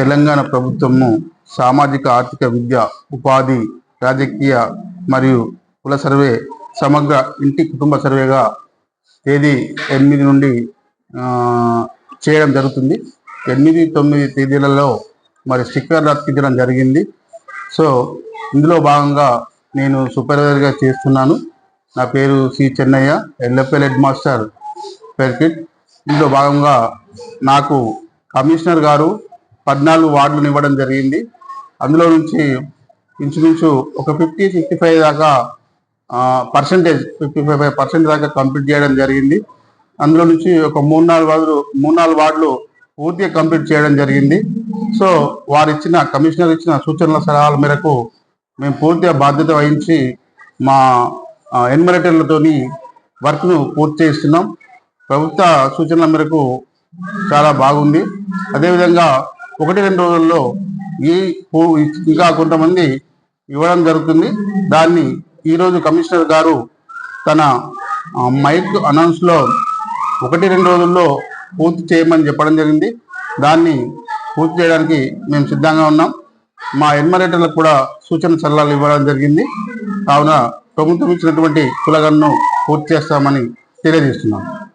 తెలంగాణ ప్రభుత్వము సామాజిక ఆర్థిక విద్య ఉపాధి రాజకీయ మరియు కుల సర్వే సమగ్ర ఇంటి కుటుంబ సర్వేగా తేదీ ఎనిమిది నుండి చేయడం జరుగుతుంది. ఎనిమిది తొమ్మిది తేదీలలో మరి స్టిక్కర్లు అతికించడం జరిగింది. సో ఇందులో భాగంగా నేను సూపర్వైజర్గా చేస్తున్నాను. నా పేరు C Chennaiah LFL head master Perkit. ఇందులో భాగంగా నాకు కమిషనర్ గారు పద్నాలుగు వార్డులను ఇవ్వడం జరిగింది. అందులో నుంచి ఇంచుమించు ఒక ఫిఫ్టీ సిక్స్టీ ఫైవ్ దాకా percentage fifty five five percent దాకా కంప్లీట్ చేయడం జరిగింది. అందులో నుంచి ఒక మూడు నాలుగు వార్డులు మూడు నాలుగు వార్డులు పూర్తిగా కంప్లీట్ చేయడం జరిగింది. సో వారు ఇచ్చిన కమిషనర్ ఇచ్చిన సూచనల సలహాల మేరకు మేము పూర్తిగా బాధ్యత వహించి మా ఎన్మరేటర్లతోని వర్క్ను పూర్తి చేస్తున్నాం. ప్రభుత్వ సూచనల మేరకు చాలా బాగుంది. అదేవిధంగా ఒకటి రెండు రోజుల్లో ఈ పూ- ఇంకా కొంతమంది ఇవ్వడం జరుగుతుంది. దాన్ని ఈరోజు కమిషనర్ గారు తన మైక్ అనౌన్స్లో ఒకటి రెండు రోజుల్లో పూర్తి చేయమని చెప్పడం జరిగింది. దాన్ని పూర్తి చేయడానికి మేము సిద్ధంగా ఉన్నాం. మా ఎన్మరేటర్లకు కూడా సూచన సలహాలు ఇవ్వడం జరిగింది. కావున ప్రభుత్వం ఇచ్చినటువంటి కులగన్ను పూర్తి చేస్తామని తెలియజేస్తున్నాం.